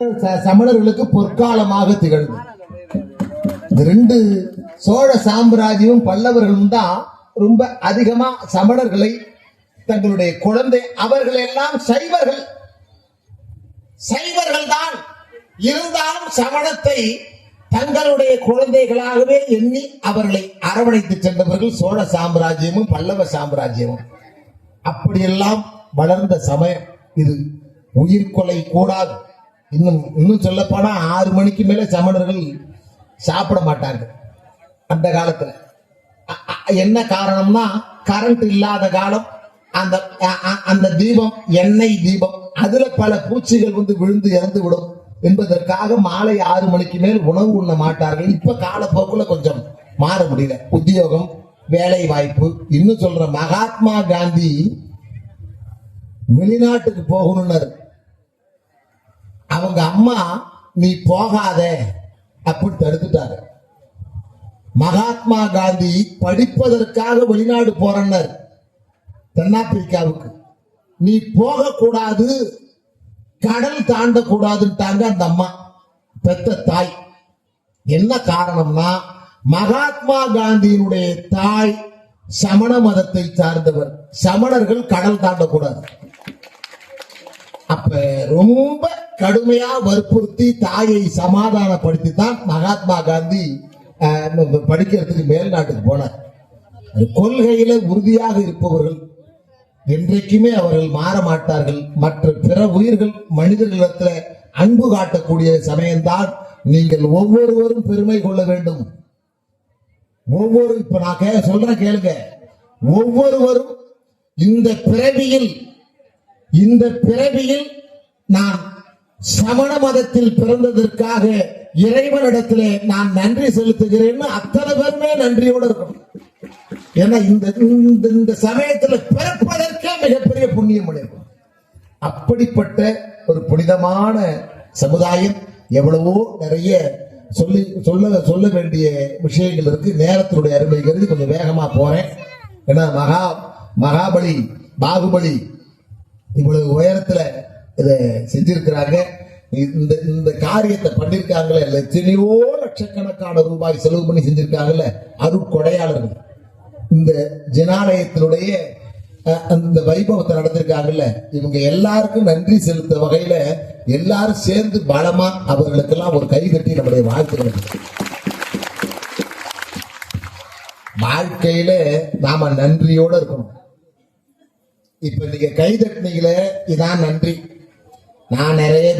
சமணர்களுக்கு பொற்காலமாக திகழ்ந்தது ரெண்டு சோழ சாம்ராஜ்யமும் பல்லவர்களும் தான் ரொம்ப அதிகமா சமணர்களை தங்களுடைய குழந்தை அவர்கள் எல்லாம் சைவர்கள். சைவர்கள் தான். இருந்தாலும் சமணத்தை தங்களுடைய குழந்தைகளாகவே எண்ணி அவர்களை அரவணைத்து சென்றவர்கள் சோழ சாம்ராஜ்யமும் பல்லவ சாம்ராஜ்யமும். அப்படியெல்லாம் வளர்ந்த சமயம் இது. உயிர்கொலை கூடாது. இன்னும் இன்னும் சொல்ல போனா ஆறு மணிக்கு மேல சமணர்கள் சாப்பிட மாட்டாங்க அந்த காலத்துல. என்ன காரணம்னா கரண்ட் இல்லாத காலம் அந்த அந்த தீபம் எண்ணெய் தீபம் அதுல பல பூச்சிகள் வந்து விழுந்து இறந்து விடும் என்பதற்காக மாலை ஆறு மணிக்கு மேல் உணவு உண்ண மாட்டார்கள். இப்ப காலப்போக்குல கொஞ்சம் மாற முடியல. உத்தியோகம் வேலை வாய்ப்பு இன்னும் சொல்ற மகாத்மா காந்தி வெளிநாட்டுக்கு போகணும்னாரு. அவங்க அம்மா நீ போகாத அப்படி தடுத்துட்டாரு. மகாத்மா காந்தி படிப்பதற்காக வெளிநாடு போறனர் தென்னாப்பிரிக்காவுக்கு. நீ போகக்கூடாது கடல் தாண்டக்கூடாதுன்ட்டாங்க அந்த அம்மா பெத்த தாய். என்ன காரணம்னா மகாத்மா காந்தியினுடைய தாய் சமண மதத்தை சார்ந்தவர். சமணர்கள் கடல் தாண்டக்கூடாது. அப்ப ரொம்ப கடுமையா வற்புறுத்தி தாயை சமாதானப்படுத்தி தான் மகாத்மா காந்தி படிக்கிறதுக்கு படிக்கிறதுக்கு மேல்நாட்டுக்கு போனார். கொள்கையில உறுதியாக இருப்பவர்கள். என்றைக்குமே அவர்கள் மாற மாட்டார்கள். மற்ற பிற உயிர்கள் மனிதர்களிடத்துல அன்பு காட்டக்கூடிய சமயம்தான் நீங்கள் ஒவ்வொருவரும் பெருமை கொள்ள வேண்டும். ஒவ்வொரு இப்ப நான் கே சொல்றேன் கேளுங்க. ஒவ்வொருவரும் இந்த பிறவியில் இந்த பிறவியில் நான் சமண மதத்தில் பிறந்ததற்காக இறைவனிடத்திலே நான் நன்றி செலுத்துகிறேன்னு அத்தனை பேருமே நன்றியோடு இருக்கணும். ஏன்னா இந்த இந்த இந்த சமயத்துல பிறப்பதற்கே மிகப்பெரிய புண்ணியம் இருக்கும் அப்படிப்பட்ட ஒரு புனிதமான சமுதாயம் எவ்வளவோ நிறைய சொல்லி சொல்ல சொல்ல வேண்டிய விஷயங்கள் இருக்கு. நேரத்தினுடைய அருமை கருதி கொஞ்சம் வேகமா போறேன். ஏன்னா மகா மகாபலி பாகுபலி இவ்வளவு உயரத்துல இதை செஞ்சிருக்கிறாங்க. இந்த இந்த காரியத்தை பண்ணிருக்காங்களே எத்தனையோ லட்சக்கணக்கான ரூபாய் செலவு பண்ணி செஞ்சிருக்காங்கல்ல அருட்கொடையாளர்கள் இந்த ஜனாலயத்தினுடைய அந்த வைபவத்தை நடந்திருக்காங்கல்ல இவங்க எல்லாருக்கும் நன்றி செலுத்த வகையில எல்லாரும் சேர்ந்து பலமா அவர்களுக்கெல்லாம் ஒரு கை கட்டி நம்முடைய வாழ்த்துக்கள் வாழ்க்கையில நாம நன்றியோட இருக்கணும். இப்ப நீங்க கை தட்டினீங்களே இதான் நன்றி. நான் நிறைய பேர்